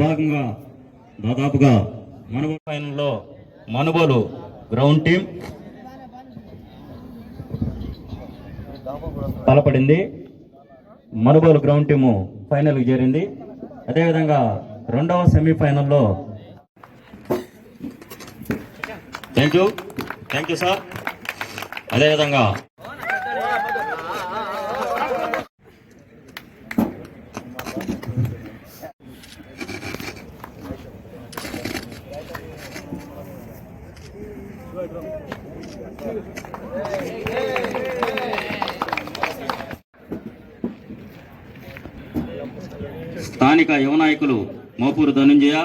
భాగంగా దాదాపుగా మనుగోలు ఫైనల్లో మనుగోలు గ్రౌండ్ టీం బలపడింది మనుగోలు గ్రౌండ్ టీము ఫైనల్కి చేరింది. అదేవిధంగా రెండవ సెమీఫైనల్లో thank you. Thank you sir. అదేవిధంగా స్థానిక యువ నాయకులు మోపూరు ధనుంజయ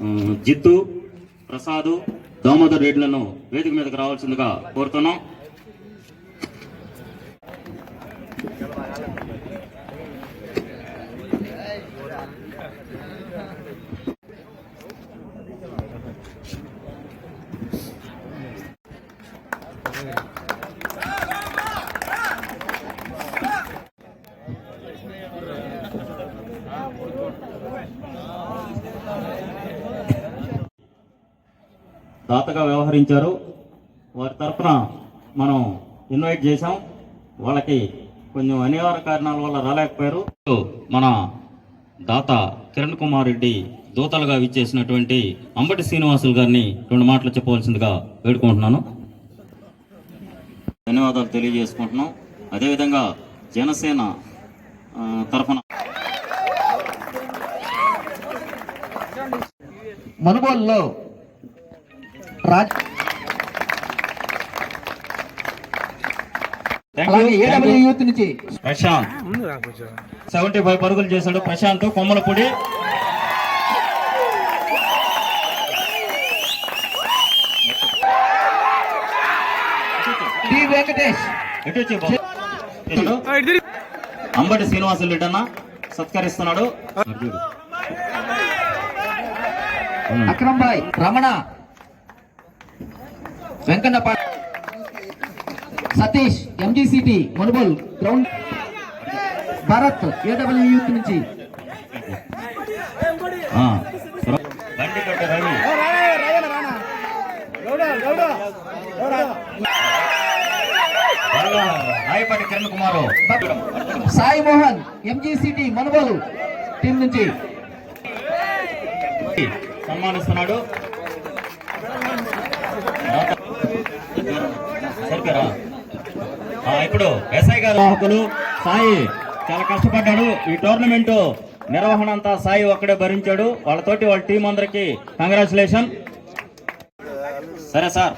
ఆ, జిత్తు ప్రసాదు దామోదర్ రెడ్డిలను వేదిక మీదకు రావాల్సిందిగా కోరుతున్నాం. దాతగా వ్యవహరించారు. వారి తరఫున మనం ఇన్వైట్ చేశాం. వాళ్ళకి కొంచెం అనివార్య కారణాల వల్ల రాలేకపోయారు. మన దాత కిరణ్ కుమార్ రెడ్డి దూతలుగా విచ్చేసినటువంటి అంబటి శ్రీనివాసులు గారిని రెండు మాటలు చెప్పవలసిందిగా వేడుకుంటున్నాను. ధన్యవాదాలు తెలియజేసుకుంటున్నాం. అదేవిధంగా జనసేన తరఫున మనుగోలులో నుంచి. ప్రశాంత్. సెవెంటీ ఫైవ్ పరుగులు చేశాడు ప్రశాంత్ కొమ్మలపూడి. అంబటి శ్రీనివాసులు రెడ్డి అన్న సత్కరిస్తున్నాడు. Akram bye Ramana. వెంకన్నప Satish MGCT Manubolu ground Bharat AW youth నుంచి. కిరణ్ సాయి మోహన్ ఎంజీసీటీ మనుబోలు టీం నుంచి. సన్మానిస్తున్నాడు. సరిపోయారా? ఇప్పుడు ఎస్ఐ గారు హక్కులు సాయి చాలా కష్టపడ్డాడు. ఈ టోర్నమెంట్ నిర్వహణ అంతా సాయి ఒక్కడే భరించాడు. వాళ్ళతోటి వాళ్ళ టీం అందరికి కంగ్రాచులేషన్. సరే సార్.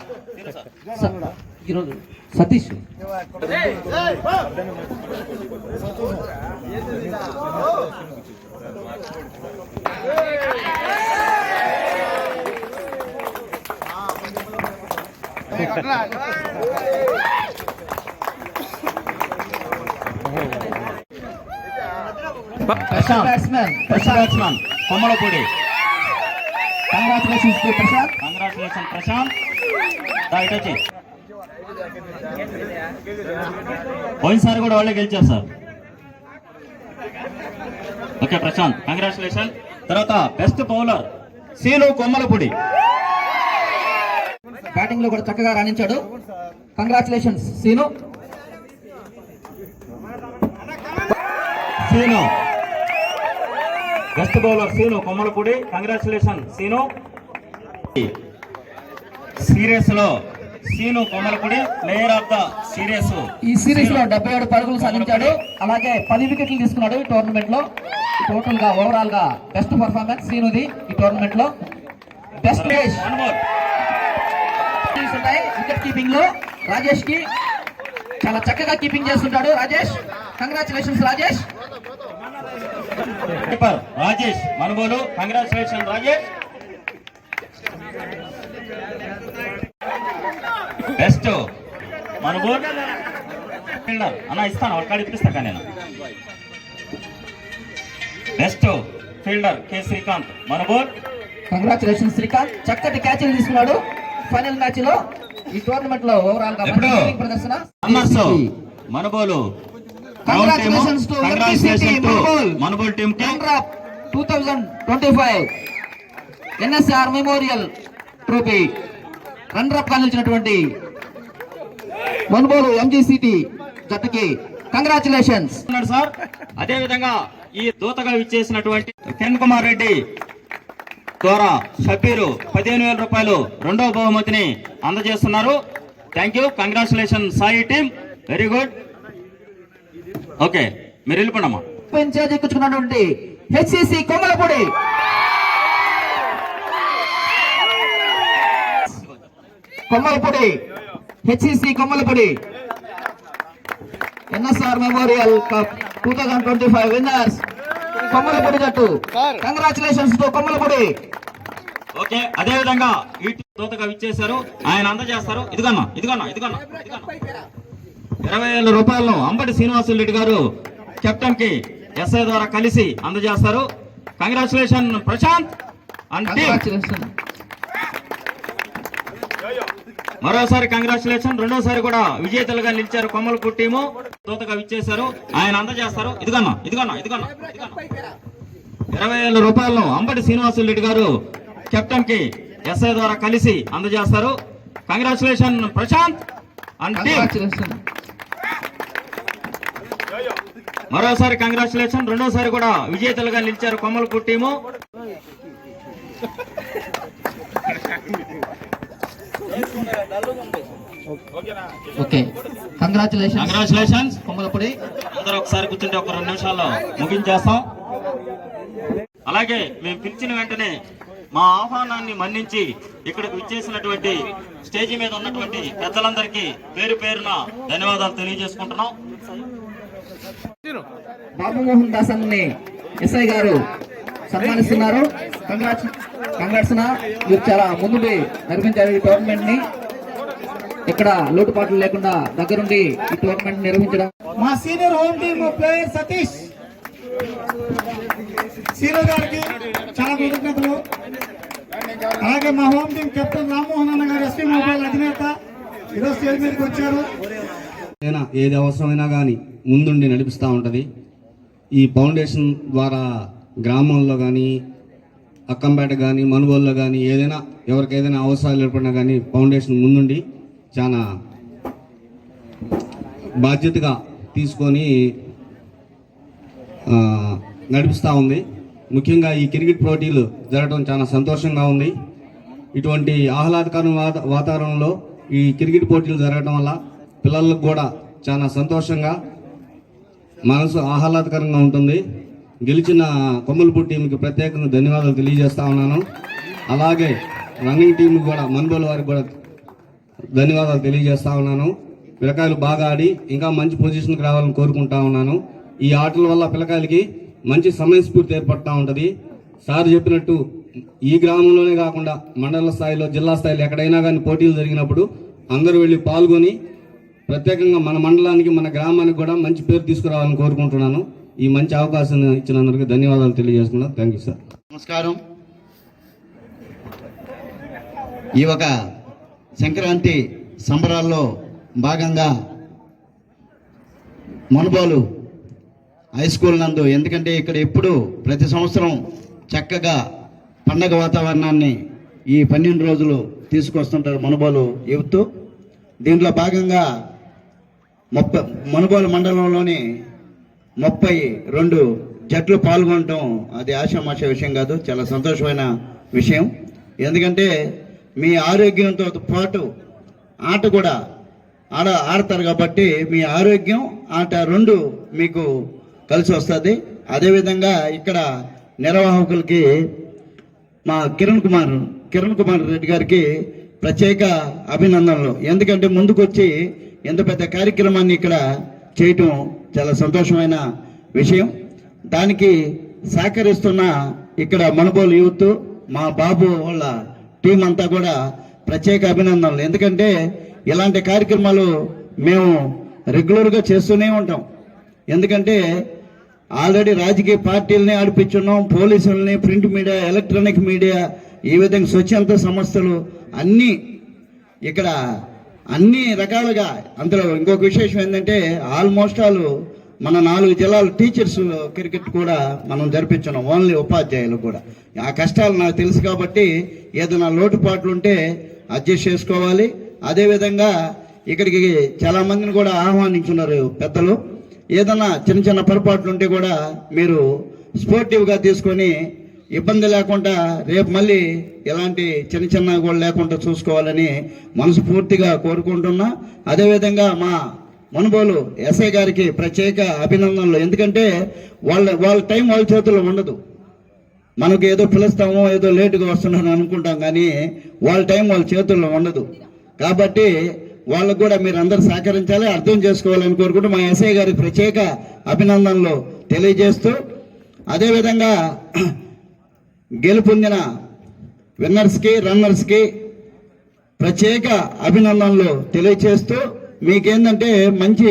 ఈరోజు Satish. Prashant. Batsmen batsman Kommalapudi. Congratulations to Prasad congratulation Prashant. ఇటు వచ్చి. పోయినసారి కూడా వాళ్ళే గెలిచారు సార్. ఓకే ప్రశాంత్. కంగ్రాచులేషన్ తర్వాత బెస్ట్ బౌలర్ సీను కొమ్మలపూడి. బ్యాటింగ్లో కూడా చక్కగా రాణించాడు. Congratulations. Seenu? Seenu? Best bowler Seenu Kommalapudi. Congratulation Seenu. సీరియస్లో Seenu Kommalapudi player of the series ఈ సిరీస్లో డెబ్బై ఏడు పరుగులు సాధించాడు. అలాగే పది వికెట్లు తీసుకున్నాడు ఈ టోర్నమెంట్లో టోటల్గా ఓవరాల్గా బెస్ట్ పర్ఫార్మెన్స్ శ్రీనుది ఈ టోర్నమెంట్లో బెస్ట్ వికెట్ కీపింగ్లో రాజేష్కి చాలా చక్కగా కీపింగ్ చేస్తుంటాడు. Rajesh congratulations Rajesh. Rajesh Manubolu. Congratulation Rajesh. Best Manubol. Fielder అన్న ఇస్తాను. వాళ్ళ కాడ ఇప్పిస్తా నేను. Best fielder K Srikanth. Manubol. Congratulations Srikanth. చక్కటి క్యాచ్లు తీసుకున్నాడు. ఫైనల్ మ్యాచ్లో ఈ టోర్నమెంట్లో ఓవరాల్గా ప్రదర్శన. Manubolu. Congratulations to to Manubol Manubol టీమ్కి. Two thousand twenty five NSR memorial trophy runner అప్గా నిలిచినటువంటి మనుబోలు ఎంజీసీటీ జట్టుకి. కంగ్రాచులేషన్స్ ఉన్నాడు సార్. అదే విధంగా ఈ దూతగా విచ్చేసినటువంటి కిరణ్ కుమార్ రెడ్డి. ద్వారా షబీరు పదిహేను వేల రూపాయలు రెండవ బహుమతిని అందజేస్తున్నారు. Thank you congratulation Sai team very good okay మీరు వెళ్ళిపోండమ్మా. In charge ఎక్కుచుకున్నటువంటి HCC Kommalapudi Kommalapudi HCC Kommalapudi NSR memorial cup two thousand twenty five winners Kommalapudi జట్టు కంగ్రాచులేషన్స్ టు కొమ్మలపూడి ఓకే అదే విధంగా ఈ దూతగా విచ్చేశారు. ఆయన అందజేస్తారు. ఇదిగన్నా ఇదిగన్నా ఇదిగన్నా ఇరవై వేల రూపాయలను అంబటి శ్రీనివాసులు రెడ్డి గారు కెప్టెన్కి ఎస్ఐ ద్వారా కలిసి అందజేస్తారు. కంగ్రాచులేషన్ ప్రశాంత్ కంగ్రాచులేషన్ మరోసారి కంగ్రాచులేషన్. రెండోసారి కూడా విజేతలుగా నిలిచారు కొమ్మలపూడి టీము. దూతగా విచ్చేశారు. ఆయన అందజేస్తారు. ఇదిగన్నా ఇదిగన్నా ఇదిగన్నా ఇరవై వేల రూపాయలను అంబటి శ్రీనివాసులు రెడ్డి గారు కెప్టెన్కి ఎస్ఐ ద్వారా కలిసి అందజేస్తారు. Congratulation Prashant congratulation. మరోసారి కంగ్రాచులేషన్. రెండోసారి కూడా విజేతలుగా నిలిచారు Kommalapudi team. Okay. Congratulation congratulations Kommalapudi. అందరూ ఒకసారి కూర్చుంటే ఒక రెండు నిమిషాల్లో ముగించేస్తాం. అలాగే మేము పిలిచిన వెంటనే మా ఆహ్వానాన్ని మన్నించి ఇక్కడికి విచ్చేసినటువంటి స్టేజీ మీద ఉన్నటువంటి పెద్దలందరికీ పేరు పేరున ధన్యవాదాలు తెలియజేసుకుంటున్నాం. బాబుమోహన్ దాస్ అన్ని ఎస్ఐ గారు సన్మానిస్తున్నారు. కంగ్రాట్స్ కంగ్రాట్స్ మీరు చాలా ముందుండి నిర్మించారు ఈ టోర్నమెంట్ని ఇక్కడ లోటుపాట్లు లేకుండా దగ్గరుండి ఈ టోర్నమెంట్ నిర్వహించడం మా senior home team player Satish. Senior గారికి చాలా కృతజ్ఞతలు. అలాగే మా హోమ్ టీం కెప్టెన్ రామ్మోహన్ అన్న గారు ఎస్పీ మొబైల్ అధినేత ఈరోజు స్టేజ్ మీదకి వచ్చారు. ఏది అవసరమైనా కానీ ముందుండి నడిపిస్తూ ఉంటుంది. ఈ ఫౌండేషన్ ద్వారా గ్రామంలో కానీ అక్కంపేట కానీ మనుగోల్లో కానీ ఏదైనా ఎవరికి ఏదైనా అవసరాలు ఏర్పడినా కానీ ఫౌండేషన్ ముందుండి చాలా బాధ్యతగా తీసుకొని నడిపిస్తూ ఉంది. ముఖ్యంగా ఈ క్రికెట్ పోటీలు జరగడం చాలా సంతోషంగా ఉంది. ఇటువంటి ఆహ్లాదకర వాతావరణంలో ఈ క్రికెట్ పోటీలు జరగడం వల్ల పిల్లలకు కూడా చాలా సంతోషంగా మనసు ఆహ్లాదకరంగా ఉంటుంది. గెలిచిన కొమ్మలపూడి టీంకి ప్రత్యేకంగా ధన్యవాదాలు తెలియజేస్తా ఉన్నాను. అలాగే రన్నింగ్ టీం కూడా మన్బోల్ వారికి కూడా ధన్యవాదాలు తెలియజేస్తా ఉన్నాను. పిల్లకాయలు బాగా ఆడి ఇంకా మంచి పొజిషన్కి రావాలని కోరుకుంటా ఉన్నాను. ఈ ఆటల వల్ల పిల్లకాయలకి మంచి సమయస్ఫూర్తి ఏర్పడుతూ ఉంటుంది. సార్ చెప్పినట్టు ఈ గ్రామంలోనే కాకుండా మండల స్థాయిలో జిల్లా స్థాయిలో ఎక్కడైనా కానీ పోటీలు జరిగినప్పుడు అందరూ వెళ్ళి పాల్గొని ప్రత్యేకంగా మన మండలానికి మన గ్రామానికి కూడా మంచి పేరు తీసుకురావాలని కోరుకుంటున్నాను. ఈ మంచి అవకాశం ఇచ్చినందుకు ధన్యవాదాలు తెలియజేసుకున్నాను థ్యాంక్ యూ సార్ నమస్కారం. ఈ ఒక సంక్రాంతి సంబరాల్లో భాగంగా మనుబోలు హై స్కూల్ నందు ఎందుకంటే ఇక్కడ ఎప్పుడు ప్రతి సంవత్సరం చక్కగా పండగ వాతావరణాన్ని ఈ పన్నెండు రోజులు తీసుకొస్తుంటారు మనుబోలు యూత్. దీంట్లో భాగంగా మొప్ప మనుబోలు మండలంలోని ముప్పై రెండు జట్లు పాల్గొనటం అది ఆషామాష విషయం కాదు చాలా సంతోషమైన విషయం. ఎందుకంటే మీ ఆరోగ్యంతో పాటు ఆట కూడా ఆడ ఆడతారు కాబట్టి మీ ఆరోగ్యం ఆట రెండు మీకు కలిసి వస్తుంది. అదేవిధంగా ఇక్కడ నిర్వాహకులకి మా కిరణ్ కుమార్ కిరణ్ కుమార్ రెడ్డి గారికి ప్రత్యేక అభినందనలు. ఎందుకంటే ముందుకొచ్చి ఎంత పెద్ద కార్యక్రమాన్ని ఇక్కడ చేయటం చాలా సంతోషమైన విషయం. దానికి సహకరిస్తున్న ఇక్కడ మనబోలు యూత్ మా బాబు వాళ్ళ టీం అంతా కూడా ప్రత్యేక అభినందనలు. ఎందుకంటే ఇలాంటి కార్యక్రమాలు మేము రెగ్యులర్గా చేస్తూనే ఉంటాం. ఎందుకంటే ఆల్రెడీ రాజకీయ పార్టీలని ఆడిపించున్నాం పోలీసుల్ని ప్రింట్ మీడియా ఎలక్ట్రానిక్ మీడియా ఈ విధంగా స్వచ్ఛంద సంస్థలు అన్నీ ఇక్కడ అన్ని రకాలుగా అందులో ఇంకొక విశేషం ఏంటంటే ఆల్మోస్ట్ ఆల్ మన నాలుగు జిల్లాల టీచర్స్ క్రికెట్ కూడా మనం జరిపించున్నాం ఓన్లీ ఉపాధ్యాయులు కూడా. ఆ కష్టాలు నాకు తెలుసు కాబట్టి ఏదైనా లోటుపాట్లు ఉంటే అడ్జస్ట్ చేసుకోవాలి. అదేవిధంగా ఇక్కడికి చాలా మందిని కూడా ఆహ్వానించున్నారు పెద్దలు. ఏదైనా చిన్న చిన్న పొరపాట్లు ఉంటే కూడా మీరు స్పోర్టివ్గా తీసుకొని ఇబ్బంది లేకుండా రేపు మళ్ళీ ఎలాంటి చిన్న చిన్న కూడా లేకుండా చూసుకోవాలని మనస్ఫూర్తిగా కోరుకుంటున్నా. అదేవిధంగా మా మనుబోలు ఎస్ఐ గారికి ప్రత్యేక అభినందనలు. ఎందుకంటే వాళ్ళ వాళ్ళ టైం వాళ్ళ చేతుల్లో ఉండదు. మనకు ఏదో పిలుస్తాము ఏదో లేటుగా వస్తున్నాను అనుకుంటాం కానీ వాళ్ళ టైం వాళ్ళ చేతుల్లో ఉండదు. కాబట్టి వాళ్ళకు కూడా మీరు అందరు సహకరించాలి అర్థం చేసుకోవాలని కోరుకుంటూ మా ఎస్ఐ గారికి ప్రత్యేక అభినందనలు తెలియజేస్తూ. అదేవిధంగా గెలుపొందిన విన్నర్స్కి రన్నర్స్కి ప్రత్యేక అభినందనలు తెలియచేస్తూ మీకేందంటే మంచి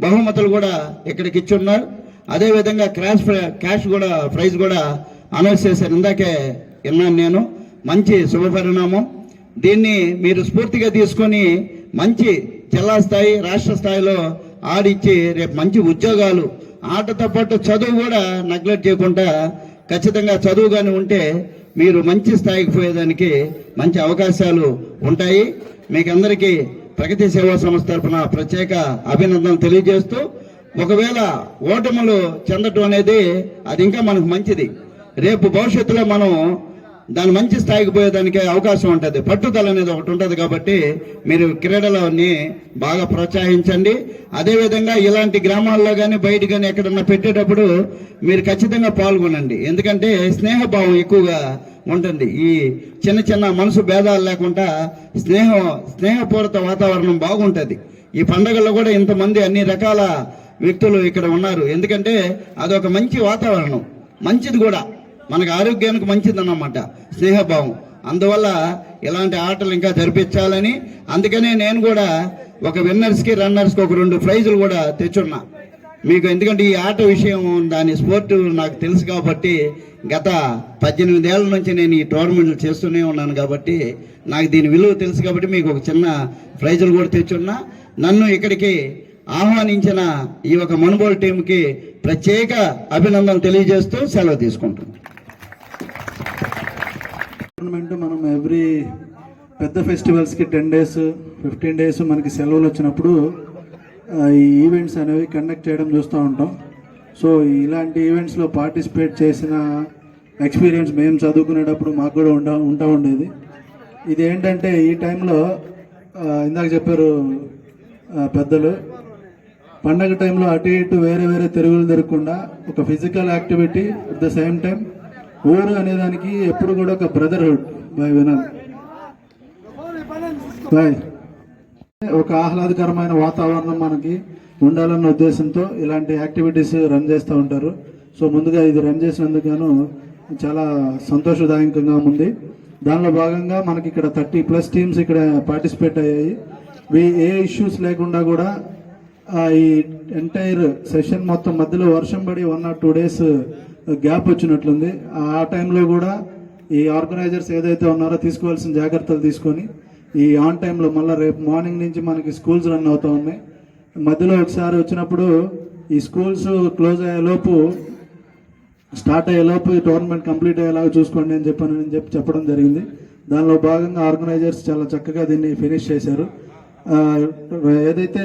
బహుమతులు కూడా ఇక్కడికి ఇచ్చున్నారు అదేవిధంగా క్రాష్ క్యాష్ కూడా ప్రైజ్ కూడా అనౌన్స్ చేశారు. ఇందాకే విన్నాను నేను. మంచి శుభపరిణామం దీన్ని మీరు స్ఫూర్తిగా తీసుకొని మంచి జిల్లా స్థాయి రాష్ట్ర స్థాయిలో ఆడిచ్చి రేపు మంచి ఉద్యోగాలు ఆటతో పాటు చదువు కూడా నెగ్లెక్ట్ చేయకుండా ఖచ్చితంగా చదువుగాని ఉంటే మీరు మంచి స్థాయికి పోయేదానికి మంచి అవకాశాలు ఉంటాయి. మీకు అందరికీ ప్రగతి సేవా సంస్థ తరఫున ప్రత్యేక అభినందనలు తెలియజేస్తూ ఒకవేళ ఓటములు చెందటం అనేది అది ఇంకా మనకు మంచిది. రేపు భవిష్యత్తులో మనం దాని మంచి స్థాయికి పోయేదానికి అవకాశం ఉంటుంది. పట్టుదల అనేది ఒకటి ఉంటుంది కాబట్టి మీరు క్రీడలని బాగా ప్రోత్సహించండి. అదేవిధంగా ఇలాంటి గ్రామాల్లో కానీ బయట కానీ ఎక్కడన్నా పెట్టేటప్పుడు మీరు ఖచ్చితంగా పాల్గొనండి. ఎందుకంటే స్నేహభావం ఎక్కువగా ఉంటుంది. ఈ చిన్న చిన్న మనసు భేదాలు లేకుండా స్నేహం స్నేహపూరిత వాతావరణం బాగుంటుంది. ఈ పండగల్లో కూడా ఇంతమంది అన్ని రకాల వ్యక్తులు ఇక్కడ ఉన్నారు. ఎందుకంటే అదొక మంచి వాతావరణం. మంచిది కూడా. మనకు ఆరోగ్యానికి మంచిదన్నమాట స్నేహభావం. అందువల్ల ఇలాంటి ఆటలు ఇంకా జరిపించాలని అందుకనే నేను కూడా ఒక విన్నర్స్కి రన్నర్స్కి ఒక రెండు ప్రైజులు కూడా తెచ్చున్నా. మీకు ఎందుకంటే ఈ ఆట విషయం దాని స్పోర్ట్ నాకు తెలుసు కాబట్టి గత పద్దెనిమిది ఏళ్ళ నుంచి నేను ఈ టోర్నమెంట్లు చేస్తూనే ఉన్నాను కాబట్టి నాకు దీని విలువ తెలుసు కాబట్టి మీకు ఒక చిన్న ప్రైజులు కూడా తెచ్చున్నా. నన్ను ఇక్కడికి ఆహ్వానించిన ఈ ఒక మనుబోల్ టీంకి ప్రత్యేక అభినందనలు తెలియజేస్తూ సెలవు తీసుకుంటున్నాను గవర్నమెంట్ మనం ఎవ్రీ పెద్ద ఫెస్టివల్స్కి టెన్ డేస్ ఫిఫ్టీన్ డేస్ మనకి సెలవులు వచ్చినప్పుడు ఈ ఈవెంట్స్ అనేవి కండక్ట్ చేయడం చూస్తూ ఉంటాం. సో ఇలాంటి ఈవెంట్స్లో పార్టిసిపేట్ చేసిన ఎక్స్పీరియన్స్ మేము చదువుకునేటప్పుడు మాకు కూడా ఉండ ఉంటా ఉండేది. ఇది ఏంటంటే ఈ టైంలో ఇందాక చెప్పారు పెద్దలు పండగ టైంలో అటు ఇటు వేరే వేరే తిరుగులు తిరగకుండా ఒక physical activity at the same time ఊరు అనేదానికి ఎప్పుడు కూడా ఒక బ్రదర్హుడ్ బాయ్ వినాలి బాయ్. ఒక ఆహ్లాదకరమైన వాతావరణం మనకి ఉండాలన్న ఉద్దేశంతో ఇలాంటి యాక్టివిటీస్ రన్ చేస్తూ ఉంటారు. సో ముందుగా ఇది రన్ చేసినందుకు చాలా సంతోషదాయకంగా ఉంది. దానిలో భాగంగా మనకి ఇక్కడ థర్టీ ప్లస్ టీమ్స్ ఇక్కడ పార్టిసిపేట్ అయ్యాయి. వీ- ఏ ఇష్యూస్ లేకుండా కూడా ఈ ఎంటైర్ సెషన్ మొత్తం మధ్యలో వర్షం పడి one or two days gap వచ్చినట్లుంది. ఆ టైంలో కూడా ఈ ఆర్గనైజర్స్ ఏదైతే ఉన్నారో తీసుకోవాల్సిన జాగ్రత్తలు తీసుకొని ఈ ఆన్ టైంలో మళ్ళీ రేపు మార్నింగ్ నుంచి మనకి స్కూల్స్ రన్ అవుతూ ఉన్నాయి. మధ్యలో ఒకసారి వచ్చినప్పుడు ఈ స్కూల్స్ క్లోజ్ అయ్యేలోపు స్టార్ట్ అయ్యేలోపు ఈ టోర్నమెంట్ కంప్లీట్ అయ్యేలాగా చూసుకోండి అని చెప్పాను అని చెప్పి చెప్పడం జరిగింది. దానిలో భాగంగా ఆర్గనైజర్స్ చాలా చక్కగా దీన్ని ఫినిష్ చేశారు. ఏదైతే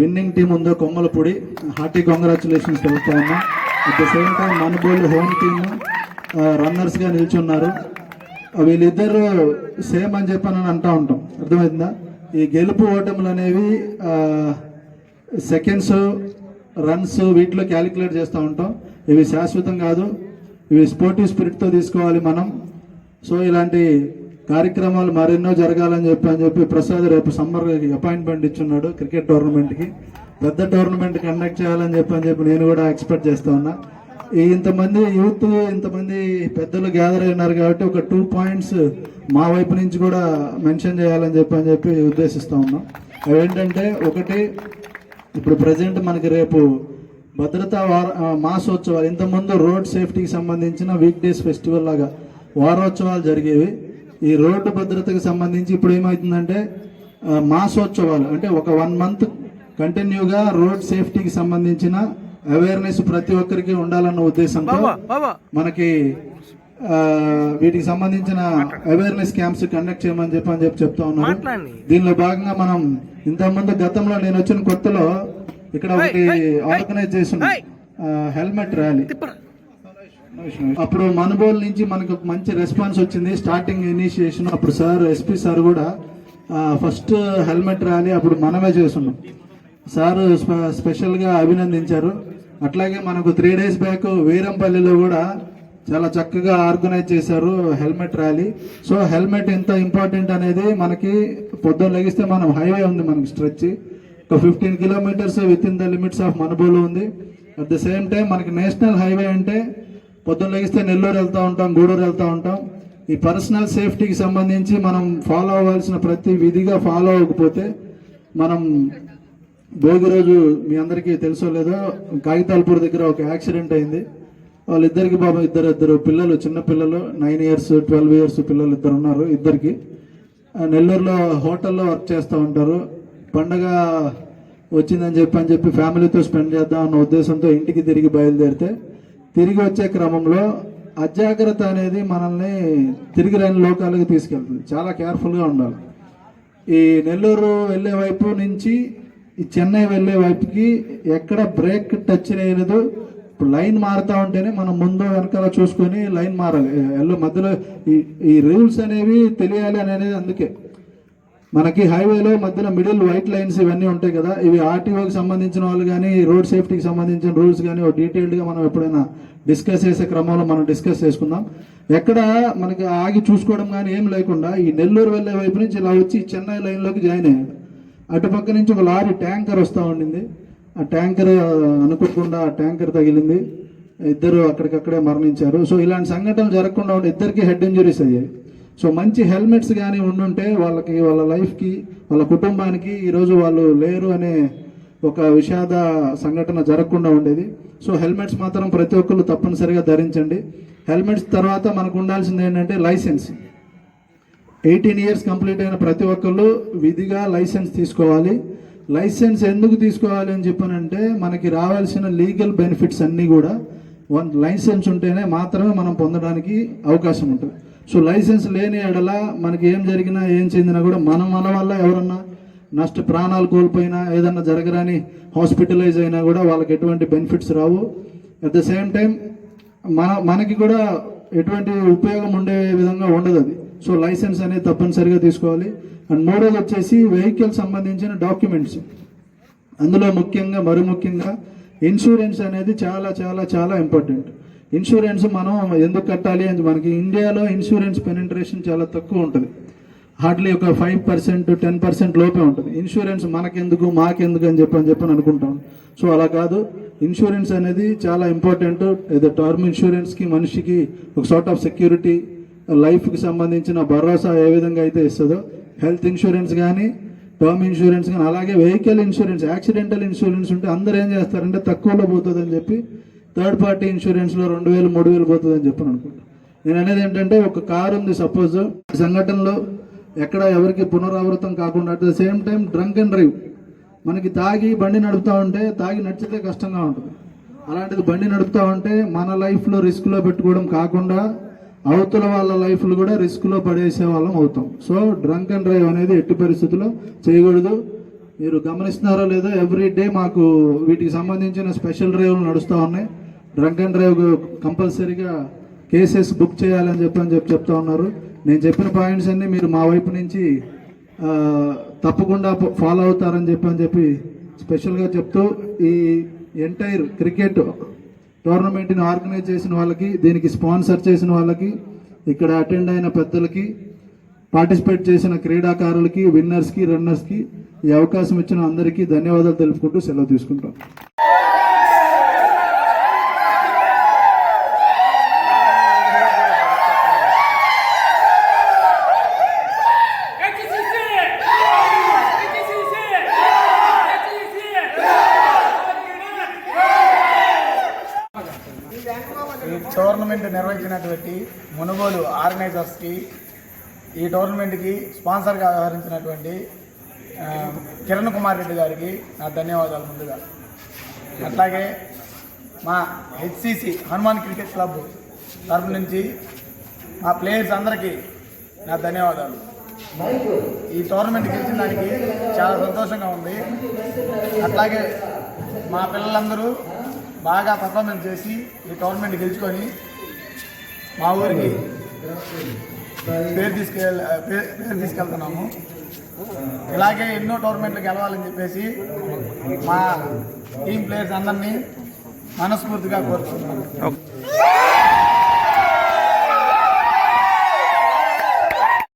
విన్నింగ్ టీం ఉందో కొమ్మలపూడి హార్టీ కంగ్రాచులేషన్స్ తెలుపుతా ఉన్నాం. అట్ ద సేమ్ టైం మన మనుబోలు హోమ్ టీమ్ రన్నర్స్గా నిల్చున్నారు. Uh, వీళ్ళిద్దరు సేమ్ అని చెప్పి అని అంటూ ఉంటాం. అర్థమైందా? ఈ గెలుపు ఓటములు అనేవి uh, సెకండ్స్ రన్స్ వీటిలో క్యాలిక్యులేట్ చేస్తూ ఉంటాం. ఇవి శాశ్వతం కాదు. ఇవి స్పోర్టివ్ స్పిరిట్తో తీసుకోవాలి మనం. సో ఇలాంటి కార్యక్రమాలు మరెన్నో జరగాలని చెప్పి అని చెప్పి ప్రసాద్ రేపు సమ్మర్ అపాయింట్మెంట్ ఇచ్చున్నాడు క్రికెట్ టోర్నమెంట్కి. పెద్ద టోర్నమెంట్ కండక్ట్ చేయాలని చెప్పి అని చెప్పి నేను కూడా ఎక్స్పెక్ట్ చేస్తా ఉన్నా. ఇంతమంది యూత్ ఇంతమంది పెద్దలు గ్యాదర్ అయినారు కాబట్టి ఒక టూ పాయింట్స్ మా వైపు నుంచి కూడా మెన్షన్ చేయాలని చెప్పి అని చెప్పి ఉద్దేశిస్తా ఉన్నాం. అవి ఏంటంటే ఒకటి ఇప్పుడు ప్రజెంట్ మనకి రేపు భద్రతా వార మాసోత్సవాలు ఇంతకుముందు రోడ్ సేఫ్టీకి సంబంధించిన వీక్ డేస్ ఫెస్టివల్ లాగా వారోత్సవాలు జరిగేవి. ఈ రోడ్డు భద్రతకు సంబంధించి ఇప్పుడు ఏమవుతుందంటే మాసోత్సవాలు అంటే ఒక వన్ మంత్ కంటిన్యూగా రోడ్ సేఫ్టీకి సంబంధించిన అవేర్నెస్ ప్రతి ఒక్కరికి ఉండాలన్న ఉద్దేశంతో మనకి వీటికి సంబంధించిన అవేర్నెస్ క్యాంప్స్ కండక్ట్ చేయమని చెప్పి అని చెప్పి చెప్తా ఉన్నారు. దీనిలో భాగంగా మనం ఇంతకుముందు గతంలో నేను వచ్చిన కొత్తలో ఇక్కడ ఒకటి ఆర్గనైజ్ చేసిన హెల్మెట్ ర్యాలీ అప్పుడు మనుబోలు నుంచి మనకు మంచి రెస్పాన్స్ వచ్చింది. స్టార్టింగ్ ఇనిషియేషన్ అప్పుడు సార్ ఎస్పీ సార్ కూడా ఫస్ట్ హెల్మెట్ ర్యాలీ అప్పుడు మనమే చేస్తున్నాం. సార్ స్పెషల్గా అభినందించారు. అట్లాగే మనకు త్రీ డేస్ బ్యాక్ వీరంపల్లిలో కూడా చాలా చక్కగా ఆర్గనైజ్ చేశారు హెల్మెట్ ర్యాలీ. సో హెల్మెట్ ఎంత ఇంపార్టెంట్ అనేది మనకి పొద్దున్న లెగిస్తే మనం హైవే ఉంది మనకి స్ట్రెచ్ ఒక fifteen kilometres within the limits of Manubolu ఉంది. అట్ ద సేమ్ టైం మనకి నేషనల్ హైవే అంటే పొద్దున్న లెగిస్తే నెల్లూరు వెళ్తూ ఉంటాం గూడూరు వెళ్తూ ఉంటాం. ఈ పర్సనల్ సేఫ్టీకి సంబంధించి మనం ఫాలో అవ్వాల్సిన ప్రతి విధిగా ఫాలో అవ్వకపోతే మనం భోగి రోజు మీ అందరికీ తెలుసో లేదో కాగితాల్పూర్ దగ్గర ఒక యాక్సిడెంట్ అయింది. వాళ్ళిద్దరికి బాబు ఇద్దరు ఇద్దరు పిల్లలు చిన్న పిల్లలు నైన్ ఇయర్స్ ట్వెల్వ్ ఇయర్స్ పిల్లలు ఇద్దరు ఉన్నారు ఇద్దరికి. ఆ, నెల్లూరులో హోటల్లో వర్క్ చేస్తూ ఉంటారు. పండగ వచ్చిందని చెప్పి అని చెప్పి ఫ్యామిలీతో స్పెండ్ చేద్దాం అన్న ఉద్దేశంతో ఇంటికి తిరిగి బయలుదేరితే తిరిగి వచ్చే క్రమంలో అజాగ్రత్త అనేది మనల్ని తిరిగి రాని లోకాలకు తీసుకెళ్తుంది. చాలా కేర్ఫుల్గా ఉండాలి. ఈ నెల్లూరు వెళ్ళే వైపు నుంచి ఈ చెన్నై వెళ్ళే వైపుకి ఎక్కడ బ్రేక్ టచ్ చేయలేదు ఇప్పుడు లైన్ మారుతా ఉంటేనే మనం ముందు వెనకాల చూసుకొని లైన్ మారాలి. ఎల్లో మధ్యలో ఈ ఈ రూల్స్ అనేవి తెలియాలి అనేది అందుకే. మనకి హైవేలో మధ్యలో మిడిల్ వైట్ లైన్స్ ఇవన్నీ ఉంటాయి కదా ఇవి ఆర్టీఓకి సంబంధించిన వాళ్ళు కానీ రోడ్ సేఫ్టీకి సంబంధించిన రూల్స్ కానీ డీటెయిల్డ్గా మనం ఎప్పుడైనా డిస్కస్ చేసే క్రమంలో మనం డిస్కస్ చేసుకుందాం. ఎక్కడ మనకి ఆగి చూసుకోవడం కానీ ఏం లేకుండా ఈ నెల్లూరు వెళ్ళే వైపు నుంచి ఇలా వచ్చి చెన్నై లైన్లోకి జాయిన్ అయ్యాడు. అటుపక్క నుంచి ఒక లారీ ట్యాంకర్ వస్తూ ఉండింది. ఆ ట్యాంకర్ అనుకోకుండా ఆ ట్యాంకర్ తగిలింది. ఇద్దరు అక్కడికక్కడే మరణించారు. సో ఇలాంటి సంఘటనలు జరగకుండా ఉండే ఇద్దరికి హెడ్ ఇంజురీస్ అయ్యాయి. సో మంచి హెల్మెట్స్ కానీ ఉండుంటే వాళ్ళకి వాళ్ళ లైఫ్కి వాళ్ళ కుటుంబానికి ఈరోజు వాళ్ళు లేరు అనే ఒక విషాద సంఘటన జరగకుండా ఉండేది. సో హెల్మెట్స్ మాత్రం ప్రతి ఒక్కరు తప్పనిసరిగా ధరించండి. హెల్మెట్స్ తర్వాత మనకు ఉండాల్సింది ఏంటంటే లైసెన్స్. ఎయిటీన్ ఇయర్స్ కంప్లీట్ అయిన ప్రతి ఒక్కళ్ళు విధిగా లైసెన్స్ తీసుకోవాలి. లైసెన్స్ ఎందుకు తీసుకోవాలి అని చెప్పానంటే మనకి రావాల్సిన లీగల్ బెనిఫిట్స్ అన్నీ కూడా వన్ లైసెన్స్ ఉంటేనే మాత్రమే మనం పొందడానికి అవకాశం ఉంటుంది. సో లైసెన్స్ లేని ఎడల మనకి ఏం జరిగినా ఏం చెందినా కూడా మనం మన వల్ల ఎవరన్నా నష్ట ప్రాణాలు కోల్పోయినా ఏదన్నా జరగరాని హాస్పిటలైజ్ అయినా కూడా వాళ్ళకి ఎటువంటి బెనిఫిట్స్ రావు. అట్ ద సేమ్ టైం మన మనకి కూడా ఎటువంటి ఉపయోగం ఉండే విధంగా ఉండదు అది. సో లైసెన్స్ అనేది తప్పనిసరిగా తీసుకోవాలి. అండ్ మూడోది వచ్చేసి వెహికల్ సంబంధించిన డాక్యుమెంట్స్. అందులో ముఖ్యంగా మరి ముఖ్యంగా ఇన్సూరెన్స్ అనేది చాలా చాలా చాలా ఇంపార్టెంట్. ఇన్సూరెన్స్ మనం ఎందుకు కట్టాలి? అని మనకి ఇండియాలో ఇన్సూరెన్స్ పెనిట్రేషన్ చాలా తక్కువ ఉంటుంది. హార్డ్లీ ఒక ఫైవ్ పర్సెంట్ టెన్ పర్సెంట్ లోపే ఉంటుంది. ఇన్సూరెన్స్ మనకెందుకు మాకెందుకు అని చెప్పి అని చెప్పని అనుకుంటాం. సో అలా కాదు. ఇన్సూరెన్స్ అనేది చాలా ఇంపార్టెంట్. ఏదో టర్మ్ ఇన్సూరెన్స్కి మనిషికి ఒక సార్ట్ ఆఫ్ సెక్యూరిటీ లైఫ్కి సంబంధించిన భరోసా ఏ విధంగా అయితే ఇస్తుందో హెల్త్ ఇన్సూరెన్స్ కానీ టర్మ్ ఇన్సూరెన్స్ కానీ అలాగే వెహికల్ ఇన్సూరెన్స్ యాక్సిడెంటల్ ఇన్సూరెన్స్ ఉంటే అందరూ ఏం చేస్తారంటే తక్కువలో పోతుందని చెప్పి థర్డ్ పార్టీ ఇన్సూరెన్స్లో రెండు వేలు మూడు వేలు పోతుందని చెప్పి అనుకుంటాను నేను అనేది ఏంటంటే ఒక కారు ఉంది సపోజ్. సంఘటనలో ఎక్కడ ఎవరికి పునరావృతం కాకుండా at the same time drunk and drive. మనకి తాగి బండి నడుపుతా ఉంటే తాగి నడిచితే కష్టంగా ఉంటుంది. అలాంటిది బండి నడుపుతా ఉంటే మన లైఫ్లో రిస్క్లో పెట్టుకోవడం కాకుండా అవతల వాళ్ళ లైఫ్లు కూడా రిస్క్లో పడేసే వాళ్ళం అవుతాం. సో డ్రంక్ అండ్ డ్రైవ్ అనేది ఎట్టి పరిస్థితుల్లో చేయకూడదు. మీరు గమనిస్తున్నారో లేదో ఎవ్రీ డే మాకు వీటికి సంబంధించిన స్పెషల్ డ్రైవ్లు నడుస్తూ ఉన్నాయి. డ్రంక్ అండ్ డ్రైవ్ కంపల్సరీగా కేసెస్ బుక్ చేయాలని చెప్పి అని చెప్పి చెప్తా ఉన్నారు. నేను చెప్పిన పాయింట్స్ అన్ని మీరు మా వైపు నుంచి తప్పకుండా ఫాలో అవుతారని చెప్పి అని చెప్పి స్పెషల్గా చెప్తూ ఈ ఎంటైర్ క్రికెట్ టోర్నమెంట్ని ఆర్గనైజ్ చేసిన వాళ్ళకి దీనికి స్పాన్సర్ చేసిన వాళ్ళకి ఇక్కడ అటెండ్ అయిన పెద్దలకి పార్టిసిపేట్ చేసిన క్రీడాకారులకి విన్నర్స్కి రన్నర్స్కి ఈ అవకాశం ఇచ్చిన అందరికీ ధన్యవాదాలు తెలుపుకుంటూ సెలవు తీసుకుంటాం. టోర్నమెంట్ నిర్వహించినటువంటి మునుగోలు ఆర్గనైజర్స్కి ఈ టోర్నమెంట్కి స్పాన్సర్గా వ్యవహరించినటువంటి కిరణ్ కుమార్ రెడ్డి గారికి నా ధన్యవాదాలు ముందుగా. అట్లాగే మా హెచ్సిసి హనుమాన్ క్రికెట్ క్లబ్ తరపు నుంచి మా ప్లేయర్స్ అందరికీ నా ధన్యవాదాలు. ఈ టోర్నమెంట్ గెలిచిన దానికి చాలా సంతోషంగా ఉంది. అట్లాగే మా పిల్లలందరూ బాగా పర్ఫార్మెన్స్ చేసి ఈ టోర్నమెంట్ గెలుచుకొని మా ఊరికి పేరు తీసుకెళ్ళ పేరు పేరు తీసుకెళ్తున్నాము. ఇలాగే ఎన్నో టోర్నమెంట్లు గెలవాలని చెప్పేసి మా టీం ప్లేయర్స్ అందరినీ మనస్ఫూర్తిగా కోరుతున్నాము